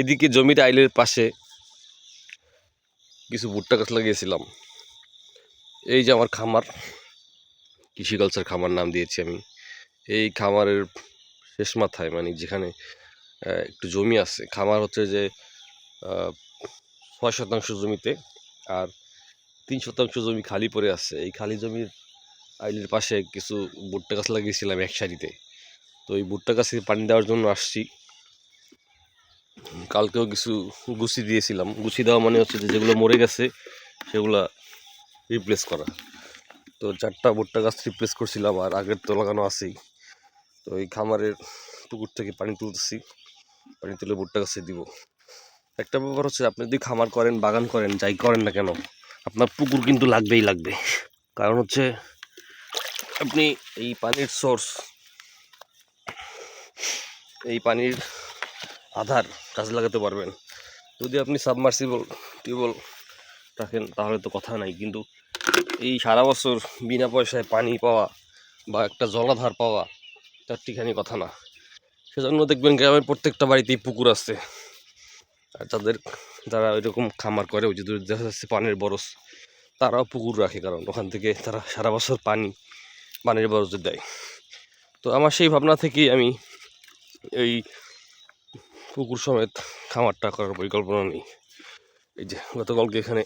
এদিকে জমির আইলের পাশে কিছু ভুট্টা গাছ লাগিয়েছিলাম। এই যে আমার খামার কৃষিকালচার খামার নাম দিয়েছি আমি। এই খামারের শেষ মাথায় মানে যেখানে একটু জমি আছে, খামার হচ্ছে যে ছয় শতাংশ জমিতে আর তিন শতাংশ জমি খালি পড়ে আছে। এই খালি জমির আইলের পাশে কিছু ভুট্টা গাছ লাগিয়েছিলাম এক সারিতে। তো এই ভুট্টা গাছে পানি দেওয়ার জন্য আসছি। কালকেও কিছু গুছি দিয়েছিলাম। গুছি দেওয়া মানে হচ্ছে যে যেগুলো মরে গেছে, সেগুলা রিপ্লেস করা। তো চারটা ভুট্টা গাছ রিপ্লেস করছিলাম আর আগের তো লাগানো আছেই। তো এই খামারের পুকুর থেকে পানি তুলতেছি, পানি তুলে ভুট্টা গাছে দিব। একটা ব্যাপার হচ্ছে, আপনি যদি খামার করেন, বাগান করেন, যাই করেন না কেন, আপনার পুকুর কিন্তু লাগবেই লাগবে। কারণ হচ্ছে, আপনি এই পানির সোর্স এই পানির আধার কাজে লাগাতে পারবেন। যদি আপনি সাবমার্সিবল টিউবওয়েল রাখেন, তাহলে তো কথা নাই। কিন্তু এই সারা বছর বিনা পয়সায় পানি পাওয়া বা একটা জলাধার পাওয়া, তার ঠিকানি কথা না। সেজন্য দেখবেন গ্রামের প্রত্যেকটা বাড়িতেই পুকুর আছে। আর যাদের যারা এরকম খামার করে, ওই যে দেখা যাচ্ছে পানির বরস তারাও পুকুর রাখে, কারণ ওখান থেকে তারা সারা বছর পানি, পানির বরজ দেয়। তো আমার সেই ভাবনা থেকেই আমি এই পুকুর সমেত খামারটা করার পরিকল্পনা নেই। এই যে গতকালকে এখানে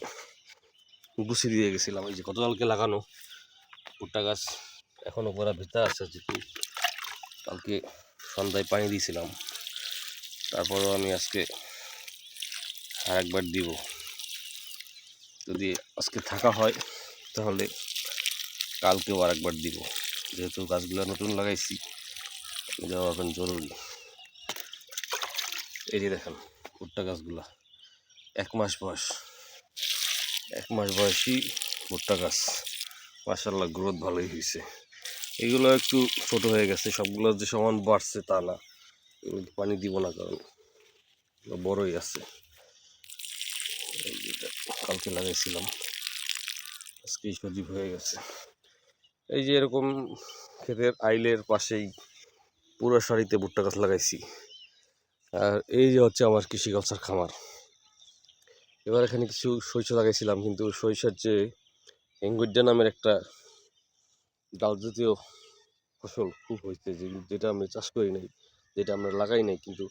গুছি দিয়ে গেছিলাম। এই যে গতকালকে লাগানো ভুট্টা গাছ এখনও পরা ভিতরে আছে যেহেতু। কালকে সন্ধ্যায় পানি দিয়েছিলাম। তারপরও আমি আজকে আর একবার দিব। যদি আজকে থাকা হয়, তাহলে কালকেও আর একবার দিব। যেহেতু গাছগুলো নতুন লাগাইছি, দেওয়া এখন জরুরি। এই যে দেখেন, ভুট্টা গাছগুলা। এক মাস বয়স। এক মাস বয়সী ভুট্টা গাছ। মাসাল্লাহ গ্রোথ ভালোই হয়েছে। এগুলো একটু ছোট হয়ে গেছে। সবগুলো যে সমান বাড়ছে তা না। পানি দিব না কারণ বড়ই আছে। কালকে লাগাইছিলাম। আজকেই সজীব হয়ে গেছে। এই যে এরকম ক্ষেতের আইলের পাশেই পুরো সারিতে ভুট্টা গাছ লাগাইছি। আর এই যে হচ্ছে আমার কৃষিকালচার খামার। এবার এখানে কিছু সরিষা লাগাইছিলাম, কিন্তু সরিষার যে এঙ্গুইডা নামের একটা ডাল জাতীয় ফসল খুব হয়েছে যেটা আমরা চাষ করি নাই, যেটা আমরা লাগাই নাই, কিন্তু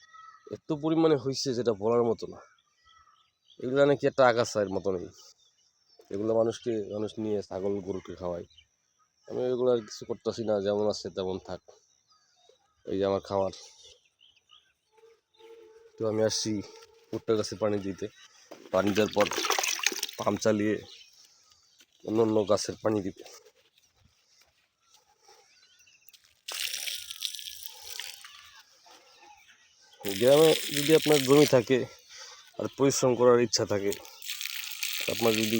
এত পরিমাণে হয়েছে যেটা বলার মতো না। এগুলো নাকি একটা আগাছার মতো নেই এগুলো মানুষকে, মানুষ নিয়ে ছাগল, গরুকে খাওয়ায়। আমি এগুলো আর কিছু করতেছি না, যেমন আছে তেমন থাক। এই যে আমার খামার। তো আমি আসছি ভুট্টা গাছে পানি দিতে। পানি দেওয়ার পর পাম্প চালিয়ে অন্য অন্য গাছের পানি দিতে। গ্রামে যদি আপনার জমি থাকে আর পরিশ্রম করার ইচ্ছা থাকে, আপনার যদি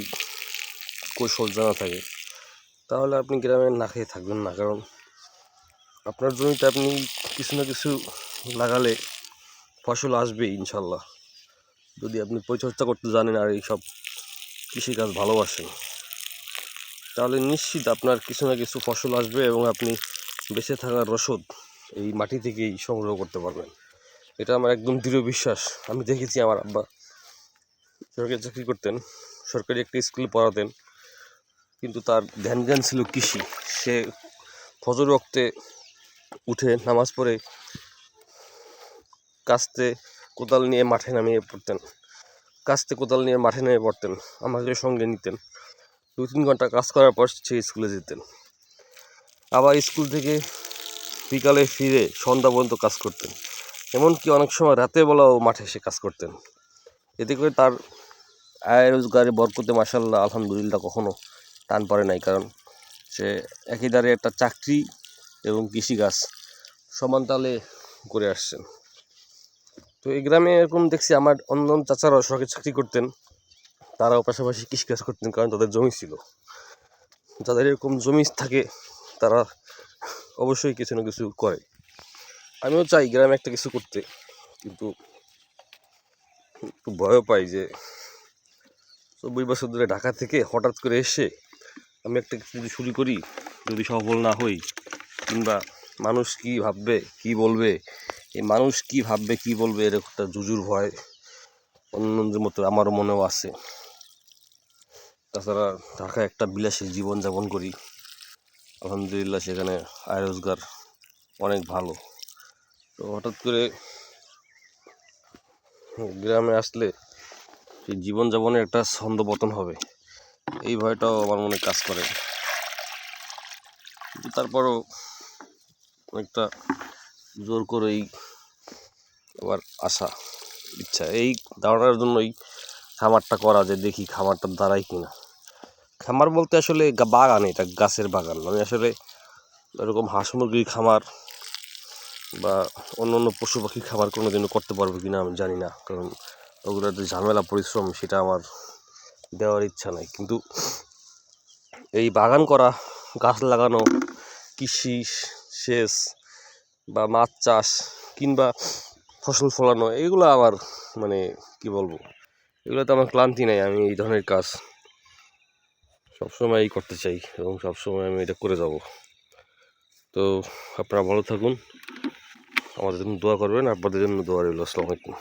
কৌশল জানা থাকে, তাহলে আপনি গ্রামে না খেয়ে থাকবেন না। কারণ আপনার জমিতে আপনি কিছু না কিছু লাগালে ফসল আসবে ইনশাল্লাহ। যদি আপনি পরিচর্যা করতে জানেন আর এইসব কৃষিকাজ ভালোবাসেন, তাহলে নিশ্চিত আপনার কিছু না কিছু ফসল আসবে এবং আপনি বেঁচে থাকার রসদ এই মাটি থেকেই সংগ্রহ করতে পারবেন। এটা আমার একদম দৃঢ় বিশ্বাস। আমি দেখেছি আমার আব্বা সরকারি চাকরি করতেন, সরকারি একটা স্কুলে পড়াতেন, কিন্তু তার ধ্যান জ্ঞান ছিল কৃষি। সে ফজর রক্তে উঠে নামাজ পড়ে কাস্তে কোদাল নিয়ে মাঠে নামিয়ে পড়তেন। কাস্তে কোদাল নিয়ে মাঠে নেমে পড়তেন, আমাকে সঙ্গে নিতেন। দু তিন ঘণ্টা কাজ করার পর সে স্কুলে যেতেন। আবার স্কুল থেকে বিকালে ফিরে সন্ধ্যা পর্যন্ত কাজ করতেন। এমনকি অনেক সময় রাতে বেলাও মাঠে এসে কাজ করতেন। এতে করে তার আয় রোজগারে বরকতে মাসাল্লাহ আলহামদুলিল্লাহ কখনো টান পড়ে নাই। কারণ সে একই দ্বারে একটা চাকরি এবং কৃষিকাজ সমান তালে করে আসছেন। তো এই গ্রামে এরকম দেখছি আমার অন্য চাচারাও সরকারি চাকরি করতেন। তারাও পাশাপাশি কৃষিকাজ করতেন কারণ তাদের জমি ছিল। যাদের এরকম জমি থাকে, তারা অবশ্যই কিছু না কিছু করে। আমিও চাই গ্রামে একটা কিছু করতে, কিন্তু একটু ভয়ও পাই যে চব্বিশ বছর ধরে ঢাকা থেকে হঠাৎ করে এসে আমি একটা কিছু যদি শুরু করি, যদি সফল না হই, কিংবা মানুষ কি ভাববে, কি বলবে এই মানুষ কি ভাববে, কি বলবে, এর একটা জুজুর ভয় অন্যদের মতো আমারও মনেও আছে। তাছাড়া ঢাকায় একটা বিলাসী জীবন যাপন করি, আলহামদুলিল্লাহ সেখানে আয় রোজগার অনেক ভালো। তো হঠাৎ করে গ্রামে আসলে সেই জীবনযাপনের একটা ছন্দপতন হবে, এই ভয়টাও আমার মনে কাজ করে। তারপরও অনেকটা জোর করেই আবার আশা, ইচ্ছা। এই ধারণার জন্যই খামারটা করা যে দেখি খামারটা দাঁড়ায় কিনা। খামার বলতে আসলে বাগান, এটা গাছের বাগান। আমি আসলে এরকম হাঁস মুরগির খামার বা অন্য অন্য পশু পাখির খাবার কোনো দিনও করতে পারব কিনা আমি জানি না। কারণ ওগুলোর যে ঝামেলা, পরিশ্রম, সেটা আমার দেওয়ার ইচ্ছা নাই। কিন্তু এই বাগান করা, গাছ লাগানো, কৃষি, সেচ বা মাছ চাষ কিংবা ফসল ফলানো, এগুলো আমার মানে কি বলব এগুলোতে আমার ক্লান্তি নাই, আমি এই ধরনের কাজ সবসময়ই করতে চাই এবং সবসময় আমি এটা করে যাব। তো আপনারা ভালো থাকুন, আমাদের জন্য দোয়া করবেন, আপনাদের জন্য দোয়া রইল, আসসালামু আলাইকুম।